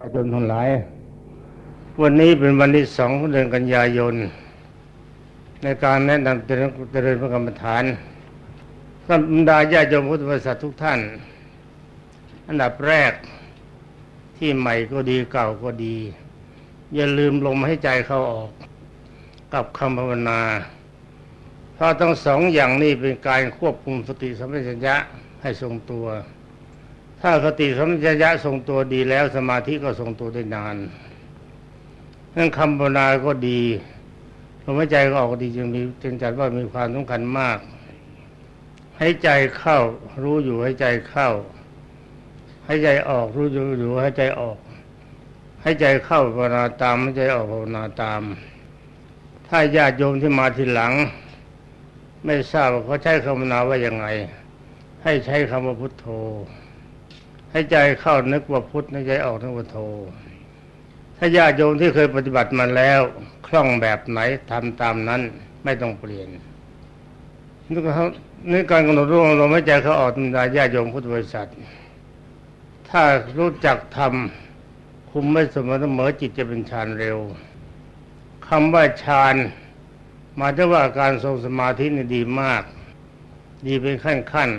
อาจนทั้งหลาย วันนี้เป็นวันที่สองของเดือนกันยายน ในการแนะนำเจริญเจริญพระกรรมฐานท่านบรรดาญาโยมพุทธบริษัททุกท่าน อันดับแรกที่ใหม่ก็ดีเก่าก็ดี อย่าลืมลมให้ใจเข้าออก กับคำภาวนาเพราะทั้งสองอย่างนี้เป็นการควบคุมสติสัมปชัญญะให้ทรงตัว ถ้าสติสัมปชัญญะทรงตัวดีแล้วสมาธิก็ทรงตัวได้นานนั่นคำภาวนาก็ดีลมหายใจก็ออกดีจึงมีจึงจัดว่ามีความสำคัญมากให้ใจเข้า รู้อยู่ให้ใจเข้า ให้ใจออกรู้อยู่อยู่ให้ใจออก ให้ใจเข้าภาวนาตามให้ใจออกภาวนาตาม ถ้าญาติโยมที่มาทีหลัง ไม่ทราบว่าเขาใช้คำภาวนาว่ายังไง ให้ใช้คำว่าพุทโธ ให้ใจเข้านึกว่าพุทธให้ใจออกนึกว่าโธถ้าญาติโยมที่เคยปฏิบัติมาแล้ว คล่องแบบไหนทำตามนั้นไม่ต้องเปลี่ยนนี่ก็เขานี่การกำหนดรู้ลมหายใจเขาออกธรรมดาญาติโยมพุทธบริษัท ถ้ารู้จักทำคุมไม่สมอเสมอจิตจะเป็นฌานเร็วคำว่าฌานหมายถึงว่าการทรงสมาธินี่ดีมาก ดีเป็นขั้นขั้น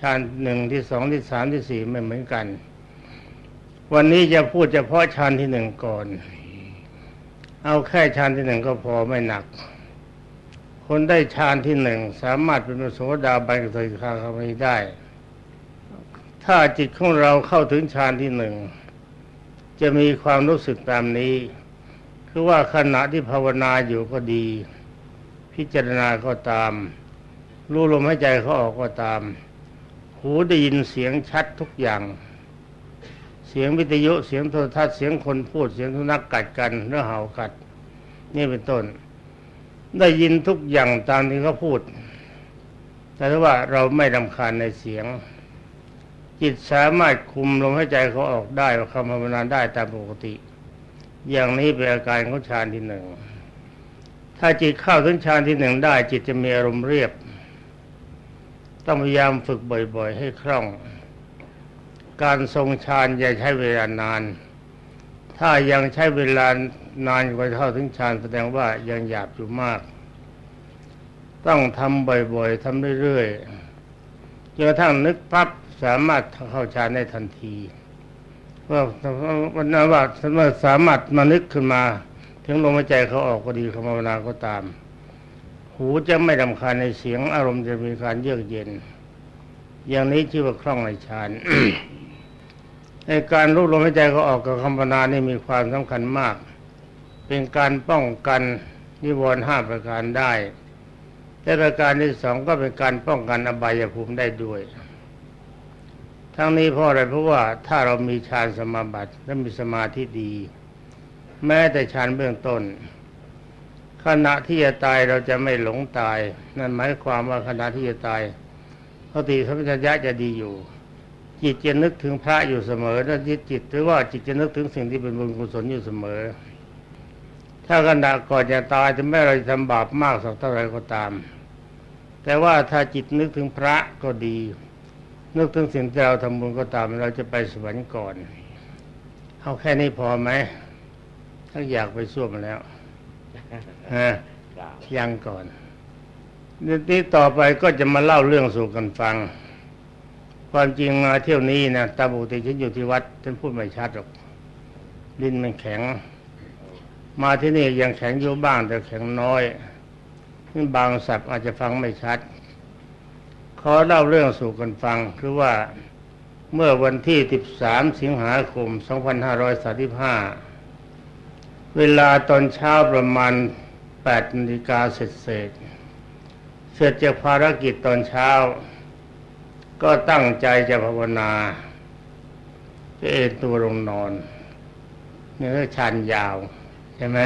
ฌานหนึ่งที่สองที่สามที่สี่ไม่เหมือนกัน วันนี้จะพูดเฉพาะฌานที่หนึ่งก่อน เอาแค่ฌานที่หนึ่งก็พอไม่หนัก คนได้ฌานที่หนึ่งสามารถเป็นพระโสดาบันกับสกิทาคามีได้ ถ้าจิตของเราเข้าถึงฌานที่หนึ่งจะมีความรู้สึกตามนี้ คือว่าขณะที่ภาวนาอยู่ก็ดี พิจารณาก็ตาม รู้ลมหายใจเขาออกก็ตาม หูได้ยินเสียงชัดทุกอย่าง เสียงวิทยุเสียงโทรทัศน์เสียงคนพูดเสียงสุนัขกัดกันหรือเห่ากัด นี่เป็นต้น ได้ยินทุกอย่างตามที่เขาพูด แต่ว่าเราไม่รำคาญในเสียง จิตสามารถคุมลมหายใจเขาออกได้คำภาวนาได้ตามปกติ อย่างนี้เป็นอาการของฌานที่หนึ่งถ้าจิตเข้าถึงฌานที่หนึ่งได้จิตจะมีอารมณ์เรียบ ต้องพยายามฝึกบ่อยๆ ให้คล่อง การทรงฌานอย่าใช้เวลานาน ถ้ายังใช้เวลานานกว่าเข้าถึงฌานแสดงว่ายังหยาบอยู่มาก ต้องทำบ่อยๆทำเรื่อยๆจนกระทั่งนึกปั๊บสามารถเข้าฌานได้ทันทีว่าวันนั้นว่าสามารถมานึกขึ้นมา ถึงลมหายใจเขาออกก็ดีคำภาวนาก็ตาม หูจะไม่รำคาญในเสียงอารมณ์จะมีการเยือกเย็น อย่างนี้ชื่อว่าคล่องในฌานในการรู้ลมหายใจเขาออกกับคำภาวนานี่มีความสำคัญมาก เป็นการป้องกันนิวรณ์ห้าประการได้และประการที่สองก็เป็นการป้องกันอบายภูมิได้ด้วย ทั้งนี้เพราะอะไรเพราะว่าถ้าเรามีฌานสมาบัติและมีสมาธิดี แม้แต่ฌานเบื้องต้น ขณะที่จะตายเราจะไม่หลงตาย นั่นหมายความว่าขณะที่จะตายสติสัมปชัญญะจะดีอยู่ จิตจะนึกถึงพระอยู่เสมอและจิตจิตหรือว่าจิตจะนึกถึงสิ่งที่เป็นบุญกุศลอยู่เสมอ ถ้าขณะก่อนจะตายจะไม่เราทำบาปมากสักเท่าไรก็ตาม แต่ว่าถ้าจิตนึกถึงพระก็ดี นึกถึงสิ่งที่เราทำบุญก็ตาม เราจะไปสวรรค์ก่อนเอาแค่นี้พอไหมถ้าอยากไปส้วมแล้ว ยังก่อนนี้ต่อไปก็จะมาเล่าเรื่องสู่กันฟัง ความจริงมาเที่ยวนี้นะตาบุติฉันอยู่ที่วัดฉันพูดไม่ชัดหรอกลิ้นมันแข็ง มาที่นี่ยังแข็งอยู่บ้างแต่แข็งน้อยนี่บางสับอาจจะฟังไม่ชัด ขอเล่าเรื่องสู่กันฟัง คือว่าเมื่อวันที่ 13 สิงหาคม 2535 เวลาตอนเช้าประมาณ8นาฬิกาเสร็จเสร็จเสร็จจากภารกิจตอนเช้า ก็ตั้งใจจะภาวนาจะเอนตัวลงนอนเนื้อชันยาวใช่ไหม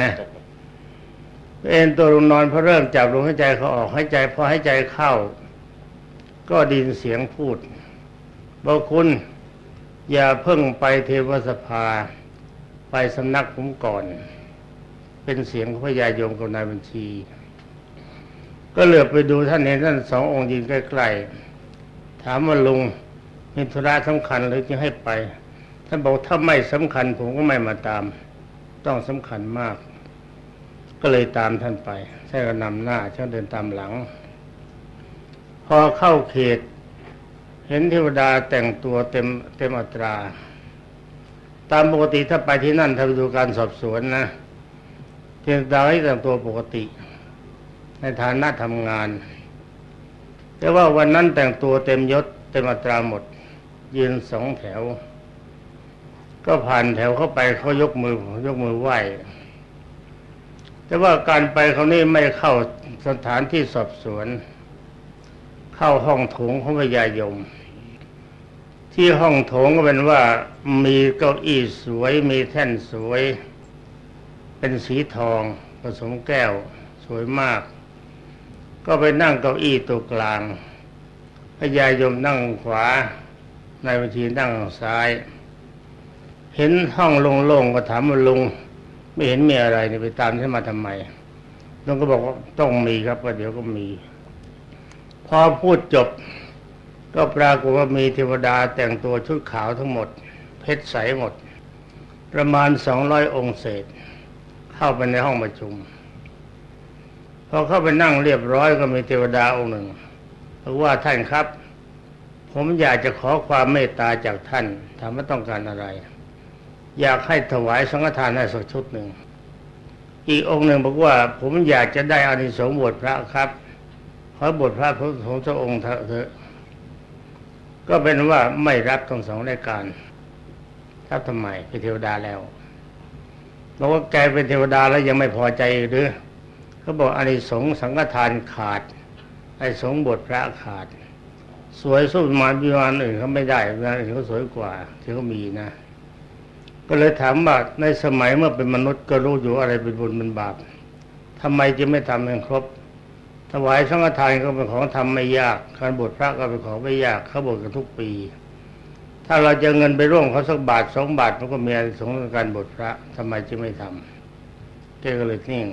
เอนตัวลงนอนพอเริ่มจับลมหายใจเขาออกหายใจพอหายใจเข้า ก็ดินเสียงพูดบอกคุณ อย่าเพิ่งไปเทวสภา ไปสำนักผมก่อน เป็นเสียงพระยายมกับนายบัญชี ก็เหลือบไปดูท่านเห็นท่านสององค์ยืนใกล้ๆถามว่าลุงมีธุระสำคัญหรือจะให้ไป ท่านบอกถ้าไม่สำคัญ ผมก็ไม่มาตาม ต้องสำคัญมาก ก็เลยตามท่านไปใช่ก็นำหน้าช่างเดินตามหลัง พอเข้าเขต เห็นเทวดาแต่งตัวเต็มเต็มอัตรา ตามปกติถ้าไปที่นั่นถ้าไปดูการสอบสวนนะ เทวดาให้แต่งตัวปกติ ในฐานะทำงาน แต่ว่าวันนั้นแต่งตัวเต็มยศเต็มอัตราหมด ยืนสองแถว ก็ผ่านแถวเข้าไปเขายกมือยกมือไหว้แต่ว่าการไปเขานี่ไม่เข้าสถานที่สอบสวน เข้าห้องโถงของพญายม ที่ห้องโถงก็เป็นว่ามีเก้าอี้สวย มีแท่นสวย เป็นสีทองผสมแก้วสวยมาก ก็ไปนั่งเก้าอี้ตัวกลางพญายมนั่งขวานายบัญชีนั่งซ้าย เห็นห้องโล่งๆก็ถามว่าลุง ไม่เห็นมีอะไรนี่ไปตามฉันมาทำไมลุงก็บอกว่าต้องมีครับก็เดี๋ยวก็มี พอพูดจบ ก็ปรากฏว่ามีเทวดาแต่งตัวชุดขาวทั้งหมด เพชรใสหมด ประมาณสองร้อยองค์เศษ เข้าไปในห้องประชุม พอเข้าไปนั่งเรียบร้อยก็มีเทวดาองค์หนึ่งบอกว่าท่านครับ ผมอยากจะขอความเมตตาจากท่านถามว่าต้องการอะไร อยากให้ถวายสังฆทานให้สักชุดหนึ่งอีกองค์หนึ่งบอกว่า ผมอยากจะได้อานิสงส์บวชพระครับขอบวชพระของพระองค์เถอะก็เป็นว่าไม่รับทั้งสองรายการรับทำไมเป็นเทวดาแล้ว บอกว่าแกเป็นเทวดาแล้วยังไม่พอใจหรือเขาบอกอานิสงส์สังฆทานขาดไอ้สงบวชพระขาด สวยสู้มาวิมานอื่นเขาไม่ได้วิมานอื่นเขาสวยกว่าที่เขามีนะ ก็เลยถามว่าในสมัยเมื่อเป็นมนุษย์ก็รู้อยู่อะไรเป็นบุญเป็นบาปทำไมจึงไม่ทำให้ครบ ถวายสังฆทานก็เป็นของทำไม่ยาก การบวชพระก็เป็นของไม่ยากเขาบวชกันทุกปี ถ้าเราจะเงินไปร่วมเขาสักบาทสองบาทมันก็มีอสงส์การบวชพระทำไมจึงไม่ทำแกก็เลยนิ่ง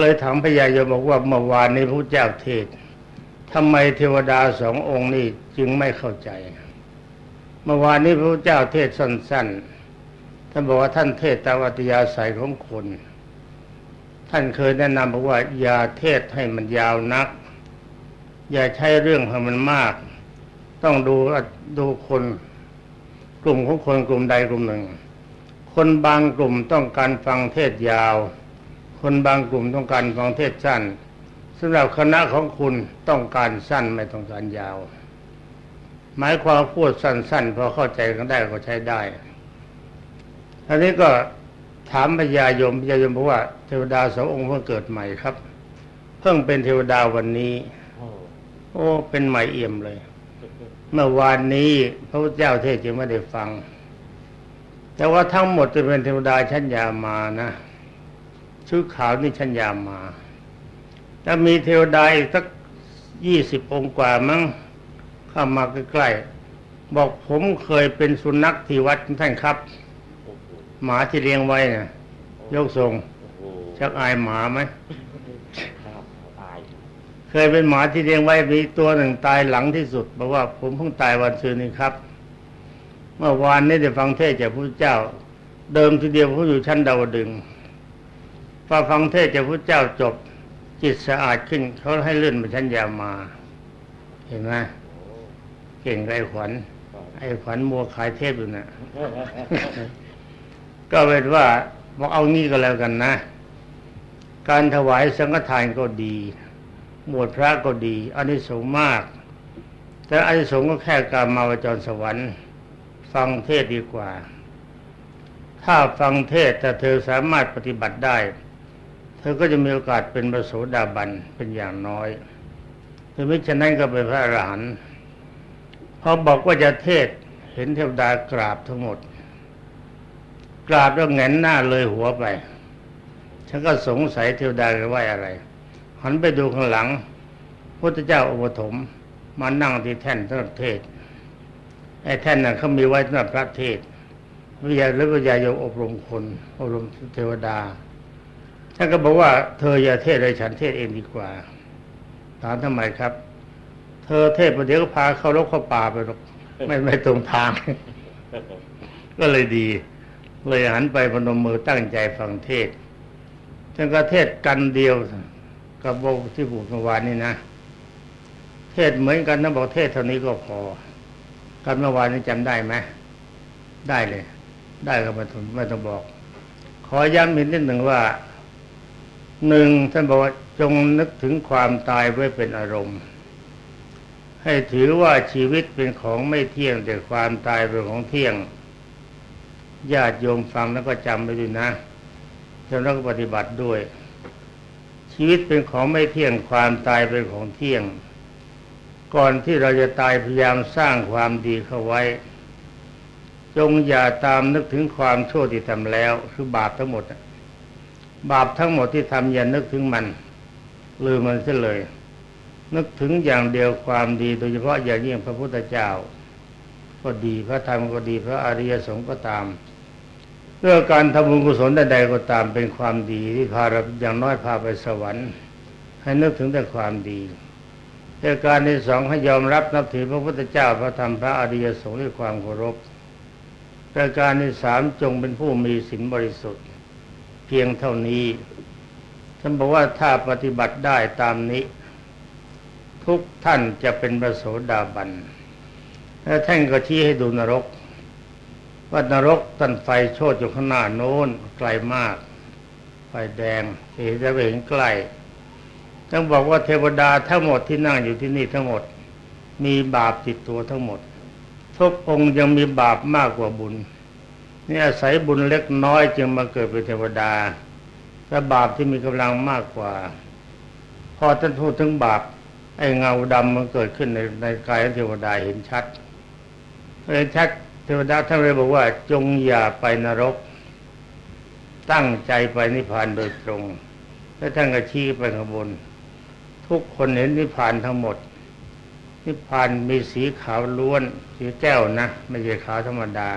เลยถามพญายมบอกว่าเมื่อวานนี้พระเจ้าเทศทำไมเทวดาสององค์นี้จึงไม่เข้าใจเมื่อวานนี้พระเจ้าเทศสั้นๆท่านบอกว่าท่านเทศตามอัตยาศัยของคน ท่านเคยแนะนำบอกว่าอย่าเทศให้มันยาวนัก อย่าใช้เรื่องให้มันมาก ต้องดูดูคนกลุ่มของคนกลุ่มใดกลุ่มหนึ่ง คนบางกลุ่มต้องการฟังเทศยาว คนบางกลุ่มต้องการฟังเทศสั้นสำหรับคณะของคุณต้องการสั้นไม่ต้องการยาว หมายความพูดสั้นๆพอเข้าใจกันได้ก็ใช้ได้อันนี้ก็ถามพญายมพญายมบอกว่าเทวดาสององค์เพิ่งเกิดใหม่ครับ เพิ่งเป็นเทวดาวันนี้ โอ้เป็นใหม่เอี่ยมเลย เมื่อวานนี้พระพุทธเจ้าเทศจึงไม่ได้ฟัง แต่ว่าทั้งหมดจะเป็นเทวดาชั้นยามานะชุดขาวนี่ชัญญามาถ้ามีเทวดาอีกสักยี่สิบองค์กว่ามั้งเข้ามาใกล้ๆบอกผมเคยเป็นสุนัขที่วัดท่านครับ หมาที่เลี้ยงไว้นะ่ะยกทรงชักอายหมาไหม เคยเป็นหมาที่เลี้ยงไว้มีตัวหนึ่งตายหลังที่สุดบอกว่าผมเพิ่งตายวันซืนนี้ครับ เมื่อวานนี้ได้ฟังเทศจากพระเจ้า เดิมทีเดียวผมอยู่ชั้นดาวดึงพอฟังเทศจากพระเจ้าจบ จิตสะอาดขึ้นเขาให้เลื่อนมาชั้นยามา เห็นไหมเก่งไอ้ขวัญไอ้ขวัญมัวขายเทพอยู่น่ะก็เป็นว่าบอกเอางี้ก็แล้วกันนะ การถวายสังฆทานก็ดี บวชพระก็ดีอันนี้สูงมาก แต่อันนี้สูงก็แค่การมาวจรสวรรค์ ฟังเทศดีกว่า ถ้าฟังเทศแต่เธอสามารถปฏิบัติได้ เธอก็จะมีโอกาสเป็นพระโสดาบันเป็นอย่างน้อยถึงไม่ฉะนั้นก็เป็นพระอรหันต์พอบอกว่าจะเทศเห็นเทวดากราบทั้งหมด กราบแล้วเงนหน้าเลยหัวไปฉันก็สงสัยเทวดาจะว่าอะไร หันไปดูข้างหลังพระเจ้าอุปถมมานั่งที่แท่นสำหรับเทศไอ้แท่นนั้นเขามีไว้สำหรับพระเทศวิทยาหรือวิทยาโยอบรมคนอบรมเทวดาท่านก็บอกว่าเธออย่าเทศเลยฉันเทศเองดีกว่าถามทำไมครับ เธอเทศประเดี๋ยวก็พาเข้ารกเข้าป่าไปหรอกไม่ไม่ตรงทาง ก็เลยดี เลยหันไปพนมมือตั้งใจฟังเทศท่านก็เทศกันเดียว กับโบที่พูดเมื่อวานนี้นะ เทศเหมือนกันนะบอกเทศเท่านี้ก็พอ กันเมื่อวานนี้จำได้ไหมได้เลย ได้ก็ไม่ต้องไม่ต้องบอก ขอย้ำอีกนิดหนึ่งว่าหนึ่งท่านบอกว่าจงนึกถึงความตายไว้เป็นอารมณ์ ให้ถือว่าชีวิตเป็นของไม่เที่ยงแต่ความตายเป็นของเที่ยงญาติโยมฟังแล้วก็จำไปด้วยนะแล้วก็ปฏิบัติด้วย ชีวิตเป็นของไม่เที่ยงความตายเป็นของเที่ยง ก่อนที่เราจะตายพยายามสร้างความดีเข้าไว้ จงอย่าตามนึกถึงความชั่วที่ทำแล้ว คือบาปทั้งหมด บาปทั้งหมดที่ทำอย่านึกถึงมัน ลืมมันซะเลย นึกถึงอย่างเดียวความดีโดยเฉพาะอย่างยิ่งพระพุทธเจ้า ก็ดีพระธรรมก็ดีพระอริยสงฆ์ก็ตาม เรื่องการทำบุญกุศลใดๆก็ตามเป็นความดีที่พาเราอย่างน้อยพาไปสวรรค์ ให้นึกถึงแต่ความดีเรื่องการที่สองให้ยอมรับนับถือพระพุทธเจ้าพระธรรมพระอริยสงฆ์ด้วยความเคารพเรื่องการที่สามจงเป็นผู้มีศีลบริสุทธิ์ เพียงเท่านี้ท่านบอกว่าถ้าปฏิบัติได้ตามนี้ ทุกท่านจะเป็นประโสดาบันและท่านก็ชี้ให้ดูนรก ว่านรกตันไฟโชดอยู่ข้างหน้าโน้นไกลมาก ไฟแดงเห็นจะไปเห็นใกล้ต้องบอกว่าเทวดาทั้งหมดที่นั่งอยู่ที่นี่ทั้งหมด มีบาปติดตัวทั้งหมด ทุกองค์ยังมีบาปมากกว่าบุญนี่อาศัยบุญเล็กน้อยจึงมาเกิดเป็นเทวดาแต่บาปที่มีกำลังมากกว่า พอท่านพูดถึงบาปไอ้เงาดำมันเกิดขึ้นในในกายเทวดาเห็นชัดเห็นชัด ทวดาท่านเลยบอกว่า จงอย่าไปนรก ตั้งใจไปนิพพานโดยตรง แล้วท่านก็ชี้ไปข้างบน ทุกคนเห็นนิพพานทั้งหมด นิพพานมีสีขาวล้วน สีแก้วนะ ไม่ใช่ขาวธรรมดา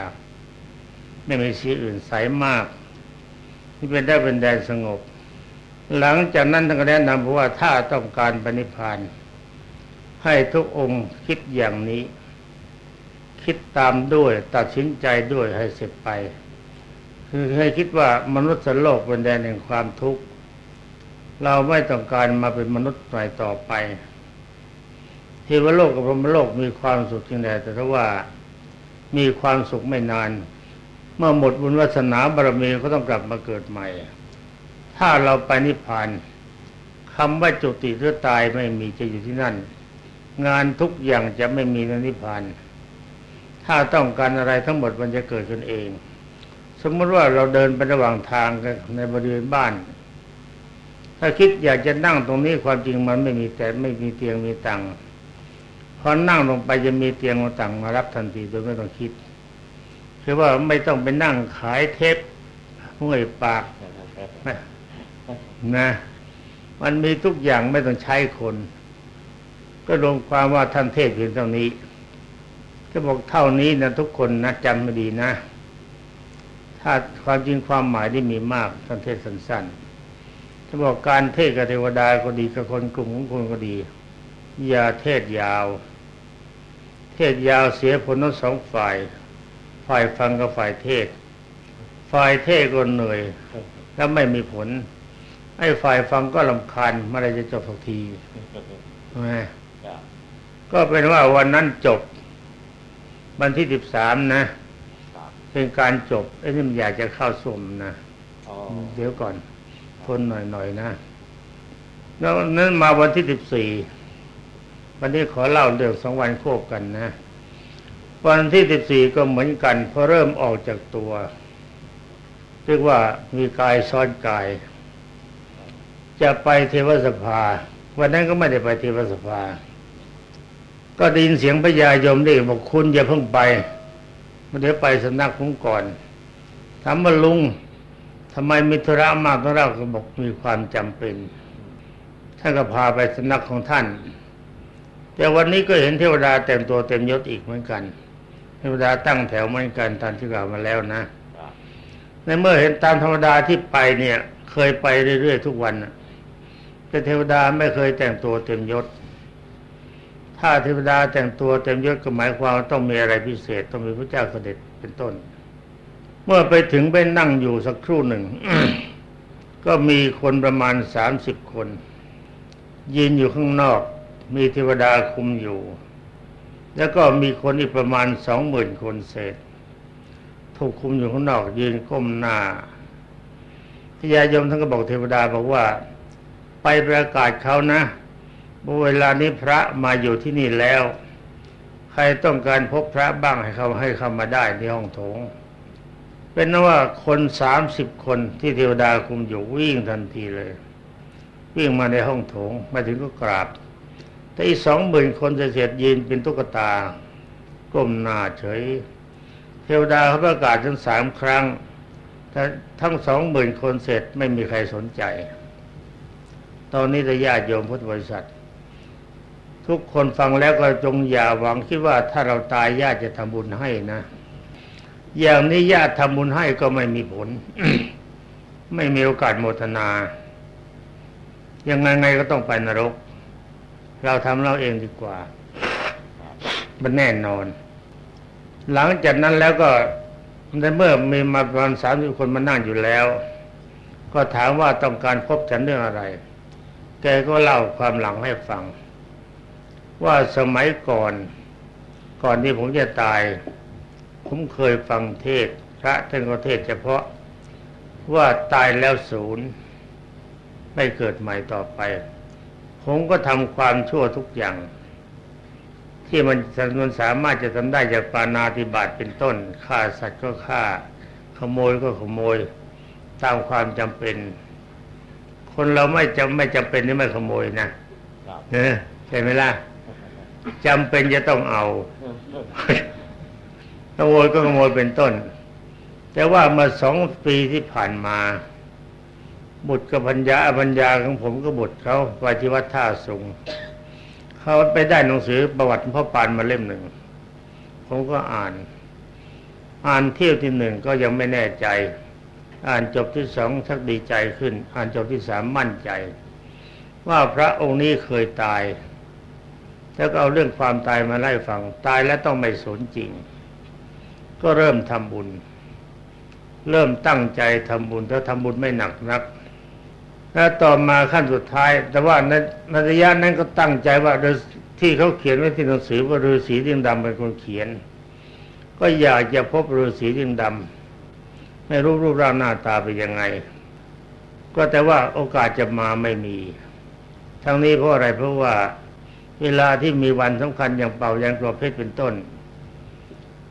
ไม่มีสีอื่นใสมาก นี่เป็นได้เป็นแดนสงบ หลังจากนั้นท่านก็แนะนำว่าถ้าต้องการปณิพาน ให้ทุกองค์คิดอย่างนี้ คิดตามด้วยตัดสินใจด้วยให้เสร็จไป คือให้คิดว่ามนุษย์โลกเป็นแดนแห่งความทุกข์ เราไม่ต้องการมาเป็นมนุษย์ใหม่ต่อไปเทวโลกกับพรหมโลกมีความสุขจริงแต่แต่ว่ามีความสุขไม่นาน เมื่อหมดบุญวาสนาบารมีก็ต้องกลับมาเกิดใหม่ ถ้าเราไปนิพพานคำว่าจุติหรือตายไม่มีจะอยู่ที่นั่น งานทุกอย่างจะไม่มีในนิพพาน ถ้าต้องการอะไรทั้งหมดมันจะเกิดขึ้นเอง สมมติว่าเราเดินไประหว่างทางในบริเวณบ้าน ถ้าคิดอยากจะนั่งตรงนี้ความจริงมันไม่มีแต่ไม่มีเตียงมีตังพอนั่งลงไปจะมีเตียงมาตังมารับทันทีโดยไม่ต้องคิดคือว่าไม่ต้องไปนั่งขายเทปห้วยปากนะมันมีทุกอย่างไม่ต้องใช้คน ก็ลงความว่าท่านเทศเพียงเท่านี้ จะบอกเท่านี้นะทุกคนนะจำมาดีนะ ถ้าความจริงความหมายที่มีมากท่านเทศสั้นๆจะบอกการเทศกับเทวดาก็ดีกับคนกลุ่มของคนก็ดี อย่าเทศยาว เทศยาวเสียผลทั้งสองฝ่าย ฝ่ายฟังกับฝ่ายเทศ ฝ่ายเทศก็เหนื่อยแล้วไม่มีผล ไอ้ฝ่ายฟังก็ลำคาญเมื่อไรจะจบสักทีก็เป็นว่าวันนั้นจบ วันที่สิบสามนะ เป็นการจบไอ้นี่มันอยากจะเข้าสมนะเดี๋ยวก่อนทนหน่อยๆนะแล้วนั้นมาวันที่สิบสี่วันนี้ขอเล่าเรื่องสองวันควบกันนะ วันที่สิบสี่ก็เหมือนกันพอเริ่มออกจากตัว เรียกว่ามีกายซ้อนกาย จะไปเทวสภา วันนั้นก็ไม่ได้ไปเทวสภา ก็ได้ยินเสียงพญายมได้บอกคุณอย่าเพิ่งไปมาเดี๋ยวไปสำนักผมก่อนถามว่าลุงทำไมมีธุระมากต้องเราก็บอกมีความจำเป็นท่านก็พาไปสำนักของท่าน แต่วันนี้ก็เห็นเทวดาแต่งตัวเต็มยศอีกเหมือนกัน เทวดาตั้งแถวเหมือนกันตามที่กล่าวมาแล้วนะในเมื่อเห็นตามธรรมดาที่ไปเนี่ย เคยไปเรื่อยๆทุกวันแต่เทวดาไม่เคยแต่งตัวเต็มยศ ถ้าเทวดาแต่งตัวเต็มยศก็หมายความว่าต้องมีอะไรพิเศษ ต้องมีพระเจ้าเสด็จเป็นต้น เมื่อไปถึงไปนั่งอยู่สักครู่หนึ่ง ก็มีคนประมาณสามสิบคน ยืนอยู่ข้างนอก มีเทวดาคุมอยู่ แล้วก็มีคนอีกประมาณสองหมื่นคนเศษถูกคุมอยู่ข้างนอก ยืนก้มหน้าพญายมท่านก็บอกเทวดาบอกว่า ไปประกาศเขานะ เวลานี้พระมาอยู่ที่นี่แล้ว ใครต้องการพบพระบ้างให้เขาให้เข้ามาได้ที่ห้องโถง เป็นนนว่าคนสามสิบคนที่เทวดาคุมอยู่วิ่งทันทีเลย วิ่งมาในห้องโถงมาถึงก็กราบ แต่อีสองหมื่นคนจะเสร็จยืนเป็นตุ๊กตาก้มหน้าเฉย เทวดาเขาประกาศถึงสามครั้งแต่ทั้งสองหมื่นคนเสร็จไม่มีใครสนใจ ตอนนี้จะญาติโยมพุทธบริษัท ทุกคนฟังแล้วก็จงอย่าหวังคิดว่าถ้าเราตายญาติจะทำบุญให้นะ อย่างนี้ญาติทำบุญให้ก็ไม่มีผล ไม่มีโอกาสโมทนา ยังไงไงก็ต้องไปนรก เราทำเราเองดีกว่า มันแน่นอน หลังจากนั้นแล้วก็ในเมื่อมีมาประมาณสามสิบคนมานั่งอยู่แล้ว ก็ถามว่าต้องการพบฉันเรื่องอะไร แกก็เล่าความหลังให้ฟัง ว่าสมัยก่อน ก่อนที่ผมจะตาย ผมเคยฟังเทศน์พระท่านก็เทศน์เฉพาะว่าตายแล้วศูนย์ไม่เกิดใหม่ต่อไป ผมก็ทำความชั่วทุกอย่าง ที่มันมันสามารถจะทำได้จากปานาติบาตเป็นต้นฆ่าสัตว์ก็ฆ่า ขโมยก็ขโมย ตามความจำเป็น คนเราไม่จำไม่จำเป็นที่ไม่ขโมยนะเออใช่ไหมล่ะ จำเป็นจะต้องเอาขโมยก็ขโมยเป็นต้น แต่ว่าเมื่อสองปีที่ผ่านมา บุตรกับพัญญาพัญญาของผมก็บุตรเขาไปที่วัดท่าสุงเขาไปได้หนังสือประวัติพ่อปานมาเล่มหนึ่ง ผมก็อ่าน อ่านเที่ยวที่หนึ่งก็ยังไม่แน่ใจ อ่านจบที่สองชักดีใจขึ้น อ่านจบที่สามมั่นใจ ว่าพระองค์นี้เคยตาย แล้วก็เอาเรื่องความตายมาไล่ฟังตายแล้วต้องไม่สูญจริง ก็เริ่มทำบุญ เริ่มตั้งใจทำบุญแล้วทำบุญไม่หนักนักแล้วต่อมาขั้นสุดท้าย แต่ว่าในในระยะนั้นก็ตั้งใจว่าที่เขาเขียนไว้ที่หนังสือว่าฤาษีดิงดำเป็นคนเขียน ก็อยากจะพบฤาษีดิงดำไม่รู้รูปร่างหน้าตาเป็นยังไง ก็แต่ว่าโอกาสจะมาไม่มี ทั้งนี้เพราะอะไรเพราะว่า เวลาที่มีวันสำคัญอย่างเป่ายังกรอบเพชรเป็นต้น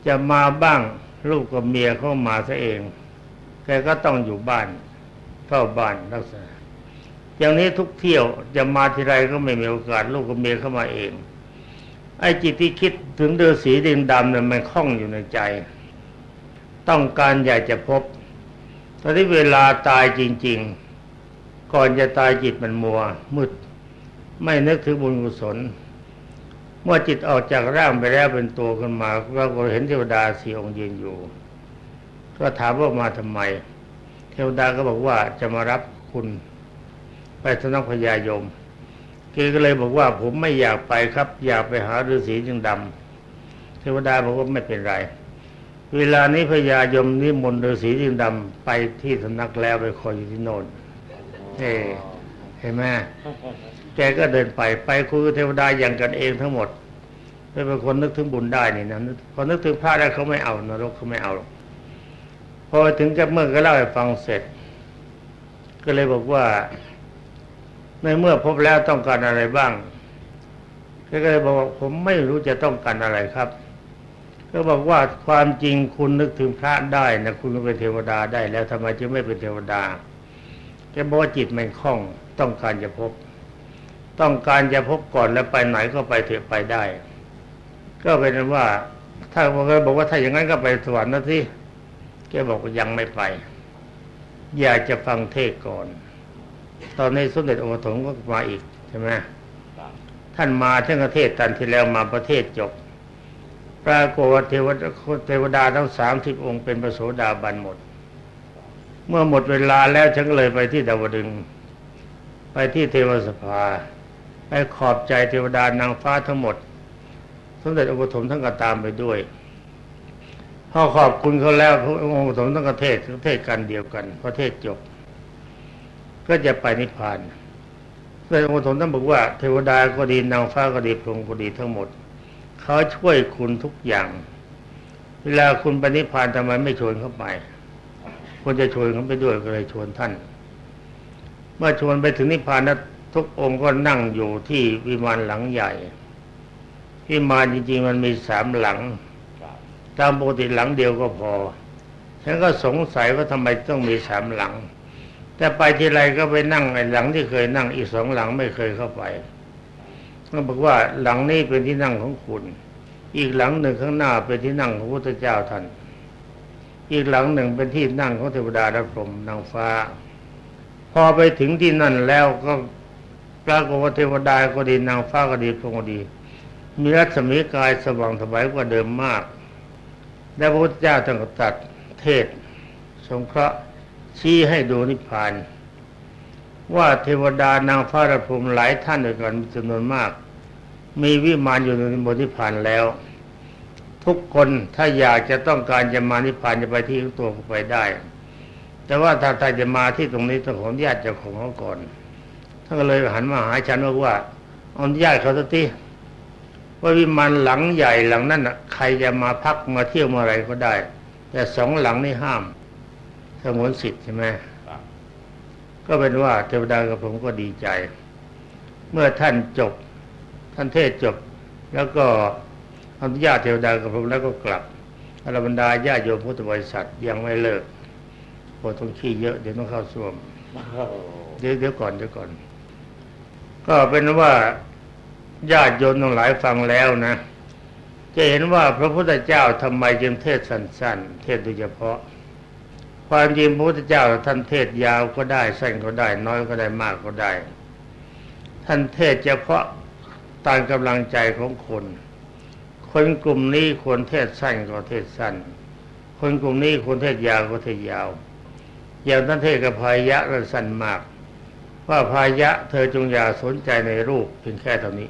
จะมาบ้างลูกกับเมียเข้ามาซะเอง แกก็ต้องอยู่บ้านเฝ้าบ้านรักษาอย่างนี้ทุกเที่ยวจะมาทีไรก็ไม่มีโอกาสลูกกับเมียเข้ามาเอง ไอ้จิตที่คิดถึงเดือสีดินดำเนี่ยมันคล้องอยู่ในใจ ต้องการอยากจะพบตอนที่เวลาตายจริง ๆ ก่อนจะตายจิตมันมัวมืด ไม่นึกถึงบุญกุศล เมื่อจิตออกจากร่างไปแล้วเป็นตัวขึ้นมาเราก็เห็นเทวดาสี่องค์ยืนอยู่ ก็ถามว่ามาทำไม เทวดาก็บอกว่าจะมารับคุณไปสำนักพญายมเกก็เลยบอกว่าผมไม่อยากไปครับ อยากไปหาฤาษีจึงดำเทวดาบอกว่าไม่เป็นไรเวลานี้พญายมนิมนต์ฤาษีจึงดำไปที่สำนักแล้วไปคอยอยู่ที่โน่นเฮ้เห็นไหม แกก็เดินไปไปคุยกับเทวดาอย่างกันเองทั้งหมดเป็นคนนึกถึงบุญได้นี่นะพอนึกถึงพระแล้วเขาไม่เอานรกเขาไม่เอาหรอกพอถึงกับเมื่อก็เล่าให้ฟังเสร็จ ก็เลยบอกว่า ในเมื่อพบแล้วต้องการอะไรบ้างก็เลยบอกว่าผมไม่รู้จะต้องการอะไรครับ ก็บอกว่าความจริงคุณนึกถึงพระได้นะคุณก็เป็นเทวดาได้แล้วทำไมจึงไม่เป็นเทวดาแกบอกว่าจิตมันคล่องต้องการจะพบ ต้องการจะพบก่อนแล้วไปไหนก็ไปเถอะไปได้ ก็เป็นว่าถ้าบอกว่าถ้าอย่างนั้นก็ไปสวรรค์นะที่แกบอกว่ายังไม่ไป อยากจะฟังเทศก่อน ตอนนี้สมเด็จองค์ถงก็มาอีกใช่ไหมท่านมาท่านประเทศตันที่แล้วมาประเทศจบ ปรากฏว่าเทวดาเทวดาทั้งสามสิบองค์เป็นพระโสดาบันหมด เมื่อหมดเวลาแล้วฉันเลยไปที่ดาวดึง ไปที่เทวสภา ไปขอบใจเทวดานางฟ้าทั้งหมดสมเด็จองค์ปฐมท่านก็ตามไปด้วยพอขอบคุณเขาแล้วพระองค์สมต้งกระเทศเทศกันเดียวกันพอเทศจบ ก็จะไปนิพพานพระองค์สมต้องบอกว่าเทวดาก็ดีนางฟ้าก็ดีพรหมก็ดีทั้งหมดเขาช่วยคุณทุกอย่าง เวลาคุณไปนิพพานทำไมไม่ชวนเข้าไปควรจะชวนเขาไปด้วยก็เลยชวนท่าน เมื่อชวนไปถึงนิพพานนะ ทุกองค์ก็นั่งอยู่ที่วิมานหลังใหญ่ วิมานจริงๆมันมีสามหลัง ตามปกติหลังเดียวก็พอ ฉันก็สงสัยว่าทำไมต้องมีสามหลัง แต่ไปทีไรก็ไปนั่งไอ้หลังที่เคยนั่งอีกสองหลังไม่เคยเข้าไปก็บอกว่าหลังนี้เป็นที่นั่งของคุณ อีกหลังหนึ่งข้างหน้าเป็นที่นั่งของพระพุทธเจ้าท่านอีกหลังหนึ่งเป็นที่นั่งของเทวดาและพรหมนางฟ้า พอไปถึงที่นั่นแล้วก็ ปรากฏว่าเทวดาก็ดีนางฟ้าก็ดีพรหมก็ดี มีรัศมีกายสว่างสบายกว่าเดิมมาก และพระพุทธเจ้าท่านก็ตัดเทศ สงเคราะห์ชี้ให้ดูนิพพาน ว่าเทวดานางฟ้าและพรหมหลายท่านด้วยกันมีจำนวนมาก มีวิมานอยู่ในบนนิพพานแล้ว ทุกคนถ้าอยากจะต้องการจะมานิพพานจะไปที่ตัวไปได้ แต่ว่าถ้าถ้าจะมาที่ตรงนี้ต้องขออนุญาตเจ้าของเขาก่อน ท่านก็เลยหันมาหาฉันบอกว่าอนุญาตเขาสักทีว่าวิมานหลังใหญ่หลังนั้นน่ะใครจะมาพักมาเที่ยวเมื่อไรก็ได้ แต่สองหลังนี่ห้ามสงวนสิทธิ์ใช่ไหมครับก็เป็นว่าเทวดากับผมก็ดีใจ เมื่อท่านจบ ท่านเทศจบ แล้วก็อนุญาตเทวดากับผมแล้วก็กลับอรบรรดาญาติโยมพุทธบริษัทยังไม่เลิกโอ้ต้องขี้เยอะเดี๋ยวต้องเข้าส้วมเดี๋ยวเดี๋ยวก่อนเดี๋ยวก่อน ก็เป็นว่าญาติโยมทั้งหลายฟังแล้วนะ จะเห็นว่าพระพุทธเจ้าทำไมจึงเทศสั้น ๆ เทศโดยเฉพาะ ความจริงพระพุทธเจ้าท่านเทศยาวก็ได้สั้นก็ได้ น้อยก็ได้มากก็ได้ ท่านเทศเฉพาะตามกำลังใจของคน คนกลุ่มนี้ควรเทศสั้นก็เทศสั้น คนกลุ่มนี้ควรเทศยาวก็เทศยาว อย่างท่านเทศกับพายะระสั้นมาก ว่าพายะเธอจงอย่าสนใจในรูปเพียงแค่เท่านี้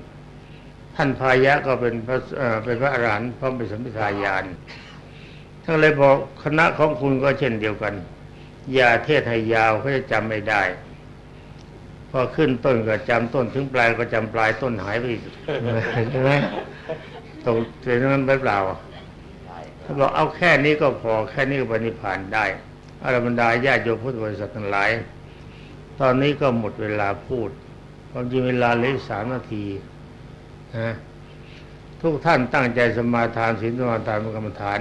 ท่านพายะก็เป็นพระเอ่อเป็นพระอรหันต์พร้อมเป็นสมิทายานท่านเลยบอกคณะของคุณก็เช่นเดียวกัน อย่าเทศให้ยาวเขาจะจำไม่ได้ พอขึ้นต้นก็จำต้นถึงปลายก็จำปลายต้นหายไปอีกใช่ไหมตกเสียนั้นไปเปล่าถ้าบอกเอาแค่นี้ก็พอแค่นี้ก็ปฏิพานได้อรบรรดาญาติโยมพุทธบริษัททั้งหลาย ตอนนี้ก็หมดเวลาพูดความจริงเวลาเหลือสามนาทีนะทุกท่านตั้งใจสมาทานศีลสมาทานกรรมฐาน